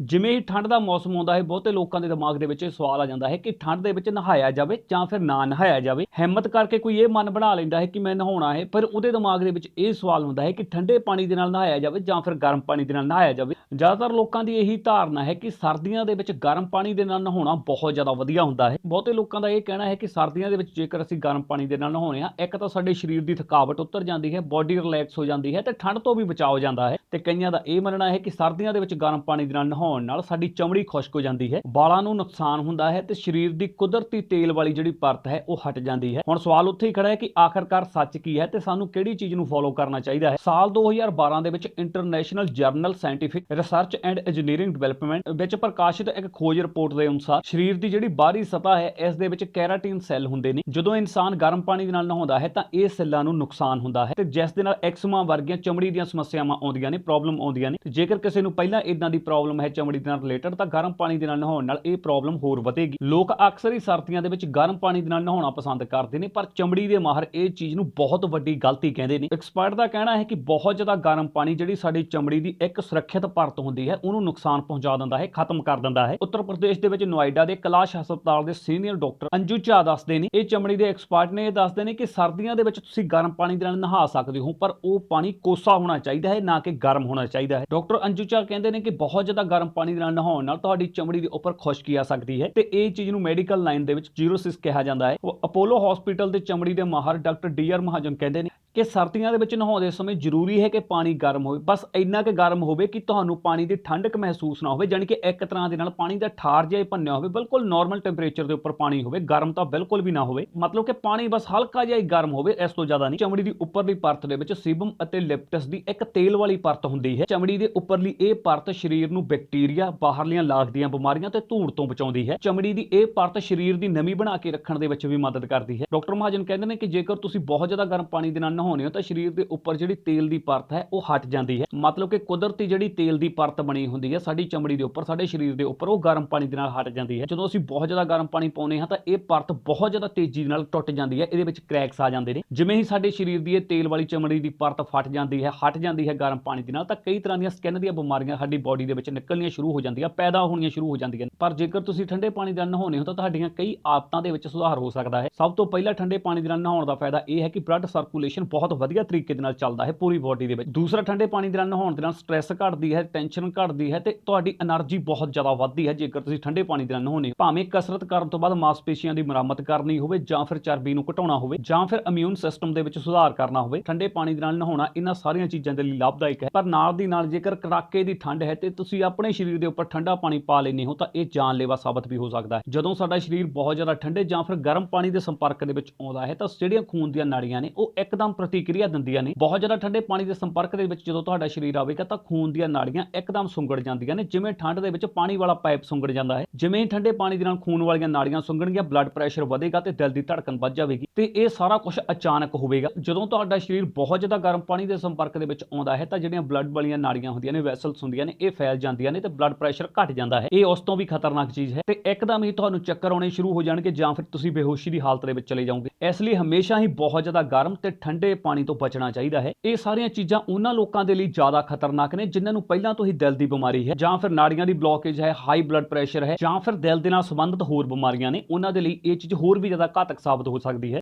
ਜਿਵੇਂ ਹੀ ਠੰਡ ਦਾ ਮੌਸਮ ਆਉਂਦਾ ਹੈ, ਬਹੁਤੇ ਲੋਕਾਂ ਦੇ ਦਿਮਾਗ ਦੇ ਵਿੱਚ ਇਹ ਸਵਾਲ ਆ ਜਾਂਦਾ ਹੈ ਕਿ ਠੰਡ ਦੇ ਵਿੱਚ ਨਹਾਇਆ ਜਾਵੇ ਜਾਂ ਫਿਰ ਨਾ ਨਹਾਇਆ ਜਾਵੇ। ਹਿੰਮਤ ਕਰਕੇ ਕੋਈ ਇਹ ਮਨ ਬਣਾ ਲੈਂਦਾ ਹੈ ਕਿ ਮੈਂ ਨਹਾਉਣਾ ਹੈ, ਪਰ ਉਹਦੇ ਦਿਮਾਗ ਦੇ ਵਿੱਚ ਇਹ ਸਵਾਲ ਹੁੰਦਾ ਹੈ ਕਿ ਠੰਡੇ ਪਾਣੀ ਦੇ ਨਾਲ ਨਹਾਇਆ ਜਾਵੇ ਜਾਂ ਫਿਰ ਗਰਮ ਪਾਣੀ ਦੇ ਨਾਲ ਨਹਾਇਆ ਜਾਵੇ। ਜ਼ਿਆਦਾਤਰ ਲੋਕਾਂ ਦੀ ਇਹੀ ਧਾਰਨਾ ਹੈ ਕਿ ਸਰਦੀਆਂ ਦੇ ਵਿੱਚ ਗਰਮ ਪਾਣੀ ਦੇ ਨਾਲ ਨਹਾਉਣਾ ਬਹੁਤ ਜ਼ਿਆਦਾ ਵਧੀਆ ਹੁੰਦਾ ਹੈ। ਬਹੁਤੇ ਲੋਕਾਂ ਦਾ ਇਹ ਕਹਿਣਾ ਹੈ ਕਿ ਸਰਦੀਆਂ ਦੇ ਵਿੱਚ ਜੇਕਰ ਅਸੀਂ ਗਰਮ ਪਾਣੀ ਦੇ ਨਾਲ ਨਹਾਉਣੇ ਹਾਂ, ਇੱਕ ਤਾਂ ਸਾਡੇ ਸਰੀਰ ਦੀ ਥਕਾਵਟ ਉਤਰ ਜਾਂਦੀ ਹੈ, ਬਾਡੀ ਰਿਲੈਕਸ ਹੋ ਜਾਂਦੀ ਹੈ ਤੇ ਠੰਡ ਤੋਂ ਵੀ ਬਚਾਅ ਜਾਂਦਾ ਹੈ। ਤੇ ਕਈਆਂ ਦਾ ਇਹ ਮੰਨਣਾ ਹੈ ਕਿ ਸਰਦੀਆਂ ਦੇ ਵਿੱਚ ਗਰਮ ਪਾਣੀ ਦੇ ਨਾਲ ਨਹਾਉਣਾ ਨਾਲ ਸਾਡੀ ਚਮੜੀ ਖੁਸ਼ਕ ਹੋ ਜਾਂਦੀ ਹੈ, ਵਾਲਾਂ ਨੂੰ ਨੁਕਸਾਨ ਹੁੰਦਾ ਹੈ ਤੇ ਸਰੀਰ ਦੀ ਕੁਦਰਤੀ ਤੇਲ ਵਾਲੀ ਜਿਹੜੀ ਪਰਤ ਹੈ, ਉਹ ਹਟ ਜਾਂਦੀ ਹੈ। ਹੁਣ ਸਵਾਲ ਉੱਥੇ ਹੀ ਖੜਾ ਹੈ ਕਿ ਆਖਰਕਾਰ ਸੱਚ ਕੀ ਹੈ ਤੇ ਸਾਨੂੰ ਕਿਹੜੀ ਚੀਜ਼ ਨੂੰ ਫੋਲੋ ਕਰਨਾ ਚਾਹੀਦਾ ਹੈ? ਸਾਲ 2012 ਦੇ ਵਿੱਚ international journal scientific research and engineering development ਵਿੱਚ ਪ੍ਰਕਾਸ਼ਿਤ ਇੱਕ ਖੋਜ ਰਿਪੋਰਟ ਦੇ ਅਨੁਸਾਰ ਸਰੀਰ ਦੀ ਜਿਹੜੀ ਬਾਹਰੀ ਸਤਹ ਹੈ, ਇਸ ਦੇ ਵਿੱਚ ਕੈਰਾਟਿਨ ਸੈੱਲ ਹੁੰਦੇ ਨੇ। ਜਦੋਂ ਇਨਸਾਨ ਗਰਮ ਪਾਣੀ ਦੇ ਨਾਲ ਨਹਾਉਂਦਾ ਹੈ ਤਾਂ ਇਹ ਸੈੱਲਾਂ ਨੂੰ ਨੁਕਸਾਨ ਹੁੰਦਾ ਹੈ ਤੇ ਜਿਸ ਦੇ ਨਾਲ ਐਕਸਮਾ ਵਰਗੀਆਂ ਚਮੜੀ ਦੀਆਂ ਸਮੱਸਿਆਵਾਂ ਆਉਂਦੀਆਂ ਨੇ ਪ੍ਰੋਬਲਮ ਆਉਂਦੀਆਂ ਨੇ। ਜੇਕਰ ਕਿਸੇ ਨੂੰ ਪਹਿਲਾਂ ਇਦਾਂ ਦੀ ਪ੍ਰੋਬਲਮ ਹੈ ਚਮੜੀ ਦੇ ਨਾਲ ਰਿਲੇਟਡ ਤਾਂ ਗਰਮ ਪਾਣੀ ਦੇ ਨਾਲ ਨਹਾਉਣ ਨਾਲ ਇਹ ਪ੍ਰੋਬਲਮ ਹੋਰ ਵਧੇਗੀ। ਲੋਕ ਅਕਸਰ ਹੀ ਸਰਦੀਆਂ ਦੇ ਵਿੱਚ ਗਰਮ ਪਾਣੀ ਦੇ ਨਾਲ ਨਹਾਉਣਾ ਪਸੰਦ ਕਰਦੇ ਨੇ, ਪਰ ਚਮੜੀ ਦੇ ਮਾਹਰ ਇਹ ਚੀਜ਼ ਨੂੰ ਬਹੁਤ ਵੱਡੀ ਗਲਤੀ ਕਹਿੰਦੇ ਨੇ। ਐਕਸਪਰਟ ਦਾ ਕਹਿਣਾ ਹੈ ਕਿ ਬਹੁਤ ਜ਼ਿਆਦਾ ਗਰਮ ਪਾਣੀ ਜਿਹੜੀ ਸਾਡੀ ਚਮੜੀ ਦੀ ਇੱਕ ਸੁਰੱਖਿਅਤ ਪਰਤ ਹੁੰਦੀ ਹੈ, ਉਹਨੂੰ ਨੁਕਸਾਨ ਪਹੁੰਚਾ ਦਿੰਦਾ ਹੈ, ਖਤਮ ਕਰ ਦਿੰਦਾ ਹੈ। ਉੱਤਰ ਪ੍ਰਦੇਸ਼ ਦੇ ਵਿੱਚ ਨੋਇਡਾ ਦੇ ਕਲਾਸ਼ ਹਸਪਤਾਲ ਦੇ ਸੀਨੀਅਰ ਡਾਕਟਰ ਅੰਜੂ ਝਾ ਦੱਸਦੇ ਨੇ, ਇਹ ਚਮੜੀ ਦੇ ਐਕਸਪਰਟ ਨੇ ਇਹ ਦੱਸਦੇ ਨੇ ਕਿ ਸਰਦੀਆਂ ਦੇ ਵਿੱਚ ਤੁਸੀਂ ਗਰਮ ਪਾਣੀ ਦੇ ਨਾਲ ਨਹਾ ਸਕਦੇ ਹੋ, ਪਰ ਉਹ ਪਾਣੀ ਕੋਸਾ ਹੋਣਾ ਚਾਹੀਦਾ ਹੈ, ਨਾ ਕਿ ਗਰਮ ਹੋਣਾ ਚਾਹੀਦਾ ਹੈ। ਡਾਕਟਰ ਅੰਜੂ ਝਾ ਕਹਿੰਦੇ ਨੇ ਕਿ ਬਹੁਤ ਜ਼ਿਆਦਾ ਗਰਮ ਪਾਣੀ ਦੇ ਨਾਲ ਨਹਾਉਣ ਨਾਲ ਤੁਹਾਡੀ ਚਮੜੀ ਦੇ ਉੱਪਰ ਖੁਸ਼ਕੀ ਆ ਸਕਦੀ ਹੈ। ਤੇ ਇਹ ਚੀਜ਼ ਨੂੰ ਮੈਡੀਕਲ ਲਾਈਨ ਦੇ ਵਿੱਚ ਜੀਰੋਸਿਸ ਕਿਹਾ ਜਾਂਦਾ ਹੈ। ਉਹ ਅਪੋਲੋ ਹਸਪੀਟਲ ਦੇ ਚਮੜੀ ਦੇ ਮਾਹਰ ਡਾਕਟਰ ਡੀਆਰ ਮਹਾਜਨ ਕਹਿੰਦੇ ਨੇ ਕਿ ਸਰਦੀਆਂ ਦੇ ਵਿੱਚ ਨਹਾਉਂਦੇ ਸਮੇਂ ਜ਼ਰੂਰੀ ਹੈ ਕਿ ਪਾਣੀ ਗਰਮ ਹੋਵੇ। ਬਸ ਇੰਨਾ ਕਿ ਗਰਮ ਹੋਵੇ ਕਿ ਤੁਹਾਨੂੰ ਪਾਣੀ ਦੀ ਠੰਡਕ ਮਹਿਸੂਸ ਨਾ ਹੋਵੇ, ਜਾਣੀ ਕਿ ਇੱਕ ਤਰ੍ਹਾਂ ਦੇ ਨਾਲ ਪਾਣੀ ਦਾ ਠਾਰ ਜਿਹਾ ਹੀ ਭੰਨਿਆ ਹੋਵੇ। ਬਿਲਕੁਲ ਨਾਰਮਲ ਟੈਂਪਰੇਚਰ ਦੇ ਉੱਪਰ ਪਾਣੀ ਹੋਵੇ, ਗਰਮ ਤਾਂ ਬਿਲਕੁਲ ਵੀ ਨਾ ਹੋਵੇ। ਮਤਲਬ ਕਿ ਪਾਣੀ ਬਸ ਹਲਕਾ ਜਿਹਾ ਹੀ ਗਰਮ ਹੋਵੇ, ਇਸ ਤੋਂ ਜ਼ਿਆਦਾ ਨਹੀਂ। ਚਮੜੀ ਦੀ ਉੱਪਰਲੀ ਪਰਤ ਦੇ ਵਿੱਚ ਸੀਬਮ ਅਤੇ ਲਿਪਟਸ ਦੀ ਇੱਕ ਤੇਲ ਵਾਲੀ ਪਰਤ ਹੁੰਦੀ ਹੈ। ਚਮੜੀ ਦੇ ਉੱਪਰਲੀ ਇਹ ਪਰਤ ਸਰੀਰ ਨੂੰ ਬੈਕਟੀਰੀਆ, ਬਾਹਰਲੀਆਂ ਲਾਗਦੀਆਂ ਬਿਮਾਰੀਆਂ ਤੇ ਧੂੜ ਤੋਂ ਬਚਾਉਂਦੀ ਹੈ। ਚਮੜੀ ਦੀ ਇਹ ਪਰਤ ਸਰੀਰ ਦੀ ਨਮੀ ਬਣਾ ਕੇ ਰੱਖਣ ਦੇ ਵਿੱਚ ਵੀ ਮਦਦ ਕਰਦੀ ਹੈ। ਡਾਕਟਰ ਮਹਾਜਨ ਕਹਿੰਦੇ ਨੇ ਕਿ ਜੇਕਰ ਤੁਸੀਂ ਬਹੁਤ ਜ਼ਿਆਦਾ ਗਰਮ ਪਾਣੀ ਦੇ ਨਾਲ ਨਹਾਉਂਦੇ ਹੋ ਤਾਂ ਸਰੀਰ ਦੇ ਉੱਪਰ ਜਿਹੜੀ ਤੇਲ ਦੀ ਪਰਤ ਹੈ, ਉਹ ਹਟ ਜਾਂਦੀ ਹੈ। ਮਤਲਬ ਕਿ ਕੁਦਰਤੀ ਜਿਹੜੀ ਤੇਲ ਦੀ ਪਰਤ ਬਣੀ ਹੁੰਦੀ ਹੈ, ਸਾਡੀ ਚਮੜੀ ਦੇ ਉੱਪਰ, ਸਾਡੇ ਸਰੀਰ ਦੇ ਉੱਪਰ, ਉਹ ਗਰਮ ਪਾਣੀ ਦੇ ਨਾਲ ਹਟ ਜਾਂਦੀ ਹੈ। ਜਦੋਂ ਅਸੀਂ ਬਹੁਤ ਜ਼ਿਆਦਾ ਗਰਮ ਪਾਣੀ ਪਾਉਂਦੇ ਹਾਂ ਤਾਂ ਇਹ ਪਰਤ ਬਹੁਤ ਜ਼ਿਆਦਾ ਤੇਜ਼ੀ ਨਾਲ ਟੁੱਟ ਜਾਂਦੀ ਹੈ, ਇਹਦੇ ਵਿੱਚ ਕ੍ਰੈਕਸ ਆ ਜਾਂਦੇ ਨੇ। ਜਿਵੇਂ ਹੀ ਸਾਡੇ ਸਰੀਰ ਦੀ ਇਹ ਤੇਲ ਵਾਲੀ ਚਮੜੀ ਦੀ ਪਰਤ ਫਟ ਜਾਂਦੀ ਹੈ, ਹਟ ਜਾਂਦੀ ਹੈ ਗਰਮ ਪਾਣੀ ਦੇ ਨਾਲ, ਤਾਂ ਕਈ ਤਰ੍ਹਾਂ ਦੀਆਂ ਸਕਿਨ ਦੀਆਂ ਬਿਮਾਰੀਆਂ ਸਾਡੀ ਬਾਡੀ ਦੇ ਵਿੱਚ ਨਿਕਲਣੀਆਂ ਸ਼ੁਰੂ ਹੋ ਜਾਂਦੀਆਂ, ਪੈਦਾ ਹੋਣੀਆਂ ਸ਼ੁਰੂ ਹੋ ਜਾਂਦੀਆਂ ਪਰ ਜੇਕਰ ਤੁਸੀਂ ਠੰਡੇ ਪਾਣੀ ਦੇ ਨਾਲ ਨਹਾਉਂਦੇ ਹੋ ਤਾਂ ਤੁਹਾਡੀਆਂ ਕਈ ਆਦਤਾਂ ਦੇ ਵਿੱਚ ਸੁਧਾਰ ਹੋ ਸਕਦਾ ਹੈ। ਸਭ ਤੋਂ ਪਹਿਲਾਂ ਠੰਡੇ ਪਾਣੀ ਦੇ ਨਾਲ ਨਹਾਉਣ ਦਾ ਫਾਇਦਾ ਇਹ ਹੈ ਕਿ ਬਲੱਡ ਸਰਕੂਲੇਸ਼ਨ ਬਹੁਤ ਵਧੀਆ ਤਰੀਕੇ ਦੇ ਨਾਲ ਚੱਲਦਾ ਹੈ ਪੂਰੀ ਬਾਡੀ ਦੇ ਵਿੱਚ। ਦੂਸਰਾ ਠੰਡੇ ਪਾਣੀ ਦੇ ਨਾਲ ਨਹਾਉਣ ਦੇ ਨਾਲ ਸਟ੍ਰੈਸ ਘਟਦੀ ਹੈ ਟੈਨਸ਼ਨ ਘਟਦੀ ਹੈ ਤੇ ਤੁਹਾਡੀ એનર્ਜੀ ਬਹੁਤ ਜ਼ਿਆਦਾ ਵੱਧਦੀ ਹੈ। ਜੇਕਰ ਤੁਸੀਂ ਠੰਡੇ ਪਾਣੀ ਦੇ ਨਾਲ ਨਹਾਉਣੇ ਭਾਵੇਂ ਕਸਰਤ ਕਰਨ ਤੋਂ ਬਾਅਦ ਮਾਸਪੇਸ਼ੀਆਂ ਦੀ ਮੁਰੰਮਤ ਕਰਨੀ ਹੋਵੇ ਜਾਂ ਫਿਰ ਚਰਬੀ ਨੂੰ ਘਟਾਉਣਾ ਹੋਵੇ ਜਾਂ ਫਿਰ ਇਮਿਊਨ ਸਿਸਟਮ ਦੇ ਵਿੱਚ ਸੁਧਾਰ ਕਰਨਾ ਹੋਵੇ, ਠੰਡੇ ਪਾਣੀ ਦੇ ਨਾਲ ਨਹਾਉਣਾ ਇਹਨਾਂ ਸਾਰੀਆਂ ਚੀਜ਼ਾਂ ਦੇ ਲਈ ਲਾਭਦਾਇਕ ਹੈ। ਪਰ ਨਾਲ ਦੀ ਨਾਲ ਜੇਕਰ ਕੜਾਕੇ ਦੀ ਠੰਡ ਹੈ ਤੇ ਤੁਸੀਂ ਆਪਣੇ ਸਰੀਰ ਦੇ ਉੱਪਰ ਠੰਡਾ ਪਾਣੀ ਪਾ ਲੈਨੇ ਹੋ ਤਾਂ ਇਹ ਜਾਨਲੇਵਾ ਸਾਬਤ ਵੀ ਹੋ ਸਕਦਾ ਹੈ। ਜਦੋਂ ਸਾਡਾ ਸਰੀਰ ਬਹੁਤ ਜ਼ਿਆਦਾ ਠੰਡੇ ਜਾਂ ਫਿਰ ਗਰਮ ਪਾਣੀ ਦੇ ਸੰਪਰਕ ਦੇ ਵਿੱਚ ਆਉਂਦਾ ਹੈ ਤਾਂ ਜਿਹੜੀਆਂ ਖੂਨ ਦੀਆਂ ਨਾੜੀਆਂ ਨੇ ਉਹ ਇੱਕਦਮ ਪ੍ਰਤੀਕਿਰਿਆ ਦਿੰਦੀਆਂ ਨੇ। ਬਹੁਤ ਜ਼ਿਆਦਾ ਠੰਡੇ ਪਾਣੀ ਦੇ ਸੰਪਰਕ ਦੇ ਵਿੱਚ ਜਦੋਂ ਤੁਹਾਡਾ ਸਰੀਰ ਆਵੇਗਾ ਤਾਂ ਖੂਨ ਦੀਆਂ ਨਾੜੀਆਂ ਇੱਕਦਮ ਸੁੰਗੜ ਜਾਂਦੀਆਂ ਨੇ, ਜਿਵੇਂ ਠੰਡ ਦੇ ਵਿੱਚ ਪਾਣੀ ਵਾਲਾ ਪਾਈਪ ਸੁੰਗੜ ਜਾਂਦਾ ਹੈ। ਜਿਵੇਂ ਹੀ ਠੰਡੇ ਪਾਣੀ ਦੇ ਨਾਲ ਖੂਨ ਵਾਲੀਆਂ ਨਾੜੀਆਂ ਸੁੰਗਣਗੀਆਂ ਬਲੱਡ ਪ੍ਰੈਸ਼ਰ ਵਧੇਗਾ ਤੇ ਦਿਲ ਦੀ ਧੜਕਨ ਵੱਧ ਜਾਵੇਗੀ ਤੇ ਇਹ ਸਾਰਾ ਕੁਝ ਅਚਾਨਕ ਹੋਵੇਗਾ। ਜਦੋਂ ਤੁਹਾਡਾ ਸਰੀਰ ਬਹੁਤ ਜ਼ਿਆਦਾ ਗਰਮ ਪਾਣੀ ਦੇ ਸੰਪਰਕ ਦੇ ਵਿੱਚ ਆਉਂਦਾ ਹੈ ਤਾਂ ਜਿਹੜੀਆਂ ਬਲੱਡ ਵਾਲੀਆਂ ਨਾੜੀਆਂ ਹੁੰਦੀਆਂ ਨੇ ਵੈਸਲਸ ਹੁੰਦੀਆਂ ਨੇ, ਇਹ ਫੈਲ ਜਾਂਦੀਆਂ ਨੇ ਤੇ ਬਲੱਡ ਪ੍ਰੈਸ਼ਰ ਘਟ ਜਾਂਦਾ ਹੈ। ਇਹ ਉਸ ਤੋਂ ਵੀ ਖਤਰਨਾਕ ਚੀਜ਼ ਹੈ ਤੇ ਇੱਕਦਮ ਹੀ ਤੁਹਾਨੂੰ ਚੱਕਰ ਆਉਣੇ ਸ਼ੁਰੂ ਹੋ ਜਾਣਗੇ ਜਾਂ ਫਿਰ ਤੁਸੀਂ ਬੇਹੋਸ਼ੀ ਦੀ ਹਾਲਤ ਦੇ ਵਿੱਚ ਚਲੇ ਜਾਓਗੇ। ਇਸ ਲਈ ਹਮੇਸ਼ਾ ਹੀ ਬਹੁਤ ਜ਼ਿਆਦਾ ਗਰਮ ਤੇ ਠੰਡੇ ਪਾਣੀ ਤੋਂ ਬਚਣਾ ਚਾਹੀਦਾ ਹੈ। ਇਹ ਸਾਰੀਆਂ ਚੀਜ਼ਾਂ ਉਹਨਾਂ ਲੋਕਾਂ ਦੇ ਲਈ ਜ਼ਿਆਦਾ ਖਤਰਨਾਕ ਨੇ ਜਿਨ੍ਹਾਂ ਨੂੰ ਪਹਿਲਾਂ ਤੋਂ ਹੀ ਦਿਲ ਦੀ ਬਿਮਾਰੀ ਹੈ। ਜਾਂ ਫਿਰ ਨਾੜੀਆਂ ਦੀ ਬਲੌਕੇਜ ਹੈ ਹਾਈ ਬਲੱਡ ਪ੍ਰੈਸ਼ਰ ਹੈ ਜਾਂ ਫਿਰ ਦਿਲ ਦੇ ਨਾਲ ਸੰਬੰਧਿਤ ਹੋਰ ਬਿਮਾਰੀਆਂ ਨੇ। ਉਹਨਾਂ ਦੇ ਲਈ ਇਹ ਚੀਜ਼ ਹੋਰ ਵੀ ਜ਼ਿਆਦਾ ਘਾਤਕ ਸਾਬਤ ਹੋ ਸਕਦੀ ਹੈ।